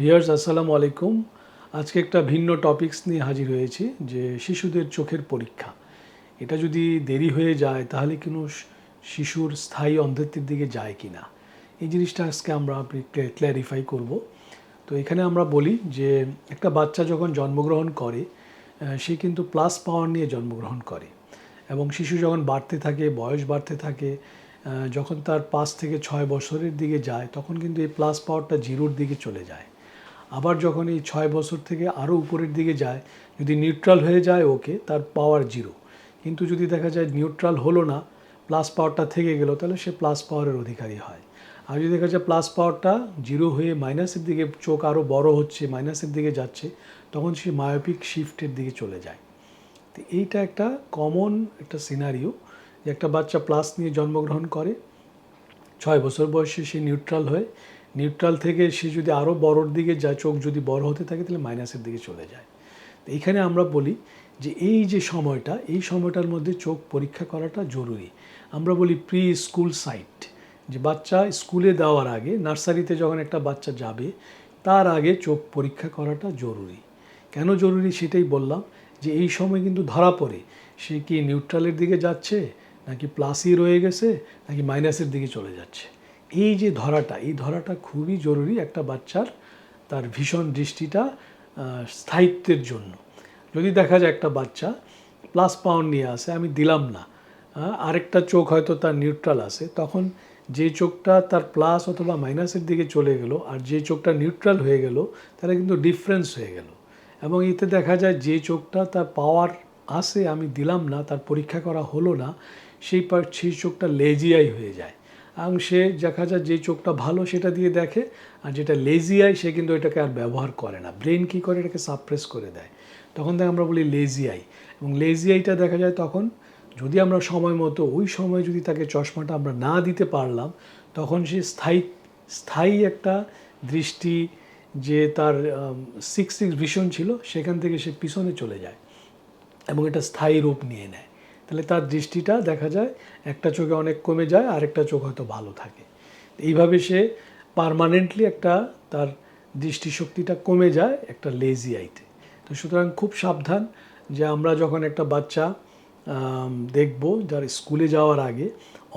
Viewers আসসালামু আলাইকুম। আজকে একটা ভিন্ন টপিকস নিয়ে হাজির হয়েছি, যে শিশুদের চোখের পরীক্ষা। এটা যদি দেরি হয়ে যায়, তাহলে কোনো শিশুর স্থায়ী অন্ধত্বের দিকে যায় কি না এই জিনিসটা আজকে আমরা ক্ল্যারিফাই করব। তো এখানে আমরা বলি যে, একটা বাচ্চা যখন জন্মগ্রহণ করে সে কিন্তু প্লাস পাওয়ার নিয়ে জন্মগ্রহণ করে। এবং শিশু যখন বাড়তে থাকে, বয়স বাড়তে থাকে যখন তার পাঁচ থেকে ছয় বছরের দিকে যায়, তখন কিন্তু এই প্লাস পাওয়ারটা জিরোর দিকে চলে যায়। আবার যখন এই ছয় বছর থেকে আরও উপরের দিকে যায়, যদি নিউট্রাল হয়ে যায় ওকে, তার পাওয়ার জিরো কিন্তু যদি দেখা যায় নিউট্রাল হলো না প্লাস পাওয়ারটা থেকে গেল, তাহলে সে প্লাস পাওয়ারের অধিকারী হয়। আর যদি দেখা যায় প্লাস পাওয়ারটা জিরো হয়ে মাইনাসের দিকে চোখ আরও বড় হচ্ছে মাইনাসের দিকে যাচ্ছে, তখন সে মায়োপিক শিফটের দিকে চলে যায়। তো এইটা একটা কমন একটা সিনারিও যে একটা বাচ্চা প্লাস নিয়ে জন্মগ্রহণ করে, ছয় বছর বয়সে সে নিউট্রাল হয়ে নিউট্রাল থেকে সে যদি আরও বড়োর দিকে যায়, চোখ যদি বড় হতে থাকে, তাহলে মাইনাসের দিকে চলে যায়। তো এইখানে আমরা বলি যে এই যে সময়টা, এই সময়টার মধ্যে চোখ পরীক্ষা করাটা জরুরি। আমরা বলি প্রি স্কুল সাইট যে বাচ্চা স্কুলে দেওয়ার আগে, নার্সারিতে যখন একটা বাচ্চা যাবে, তার আগে চোখ পরীক্ষা করাটা জরুরি। কেন জরুরি সেটাই বললাম যে এই সময় কিন্তু ধরা পড়ে। সে কি নিউট্রালের দিকে যাচ্ছে, নাকি প্লাসই রয়ে গেছে, নাকি মাইনাসের দিকে চলে যাচ্ছে? এই যে ধরাটা, এই ধরাটা খুবই জরুরি একটা বাচ্চার তার ভীষণ দৃষ্টিটা স্থায়িত্বের জন্য। যদি দেখা যায় একটা বাচ্চা প্লাস পাউন্ড নিয়ে আসে, আমি দিলাম না আরেকটা চোখ হয়তো তার নিউট্রাল আছে তখন যে চোখটা তার প্লাস অথবা মাইনাসের দিকে চলে গেল আর যে চোখটা নিউট্রাল হয়ে গেল, তারা কিন্তু ডিফারেন্স হয়ে গেল। এবং এতে দেখা যায় যে চোখটা তার পাওয়ার আসে, আমি দিলাম না, তার পরীক্ষা করা হলো না, সেই সেই চোখটা লেজিয়াই হয়ে যায়। সে দেখা যায় যে চোখটা ভালো সেটা দিয়ে দেখে, আর যেটা লেজি আই সে কিন্তু এটাকে আর ব্যবহার করে না। ব্রেন কী করে? এটাকে সাপ্রেস করে দেয়। তখন থেকে আমরা বলি লেজি আই এবং লেজি আইটা দেখা যায় তখন যদি আমরা সময় মতো, ওই সময় যদি তাকে চশমাটা আমরা না দিতে পারলাম, তখন সে স্থায়ী স্থায়ী একটা দৃষ্টি যে তার সিক্স সিক্স ভিশন ছিল, সেখান থেকে সে পিছনে চলে যায় এবং এটা স্থায়ী রূপ নিয়ে নেয়। তাহলে তার দৃষ্টিটা দেখা যায়, একটা চোখে অনেক কমে যায় আর একটা চোখ হয়তো ভালো থাকে। এইভাবে সে পারমানেন্টলি একটা তার দৃষ্টিশক্তিটা কমে যায় একটা লেজি আইতে তো। সুতরাং খুব সাবধান যে আমরা যখন একটা বাচ্চা দেখব যার স্কুলে যাওয়ার আগে,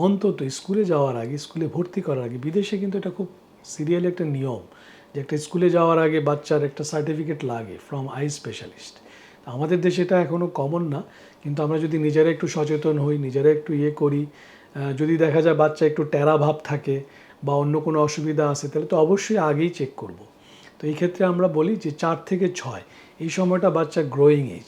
অন্তত স্কুলে যাওয়ার আগে, স্কুলে ভর্তি করার আগে, বিদেশে কিন্তু এটা খুব সিরিয়ালি একটা নিয়ম যে একটা স্কুলে যাওয়ার আগে বাচ্চার একটা সার্টিফিকেট লাগে ফ্রম আই স্পেশালিস্ট আমাদের দেশে এটা এখনও কমন না, কিন্তু আমরা যদি নিজেরা একটু সচেতন হই, নিজেরা একটু ইয়ে করি যদি দেখা যায় বাচ্চা একটু টেরা ভাব থাকে বা অন্য কোনো অসুবিধা আছে, তাহলে তো অবশ্যই আগেই চেক করব। তো এই ক্ষেত্রে আমরা বলি যে চার থেকে ছয়, এই সময়টা বাচ্চা গ্রোয়িং এজ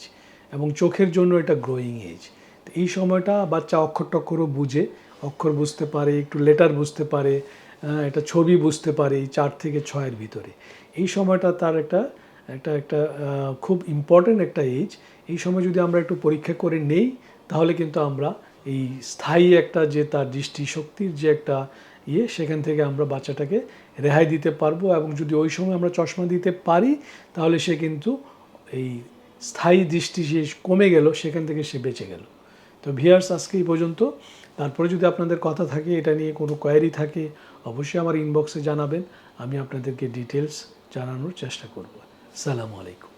এবং চোখের জন্য এটা গ্রোয়িং এজ তো এই সময়টা বাচ্চা অক্ষর টক্ষরও বুঝে, অক্ষর বুঝতে পারে, একটু লেটার বুঝতে পারে একটা ছবি বুঝতে পারে এই চার থেকে ছয়ের ভিতরে। এই সময়টা তার একটা একটা একটা খুব ইম্পর্ট্যান্ট একটা এজ এই সময় যদি আমরা একটু পরীক্ষা করে নেই, তাহলে কিন্তু আমরা এই স্থায়ী একটা যে তার দৃষ্টিশক্তির যে একটা ইয়ে সেখান থেকে আমরা বাচ্চাটাকে রেহাই দিতে পারব এবং যদি ওই সময় আমরা চশমা দিতে পারি, তাহলে সে কিন্তু এই স্থায়ী দৃষ্টি যে কমে গেল, সেখান থেকে সে বেঁচে গেল। তো ভিয়ার্স আজকে এই পর্যন্ত। তারপরে যদি আপনাদের কথা থাকে, এটা নিয়ে কোনো কোয়ারি থাকে, অবশ্যই আমার ইনবক্সে জানাবেন। আমি আপনাদেরকে ডিটেলস জানানোর চেষ্টা করব। সালামু আলাইকুম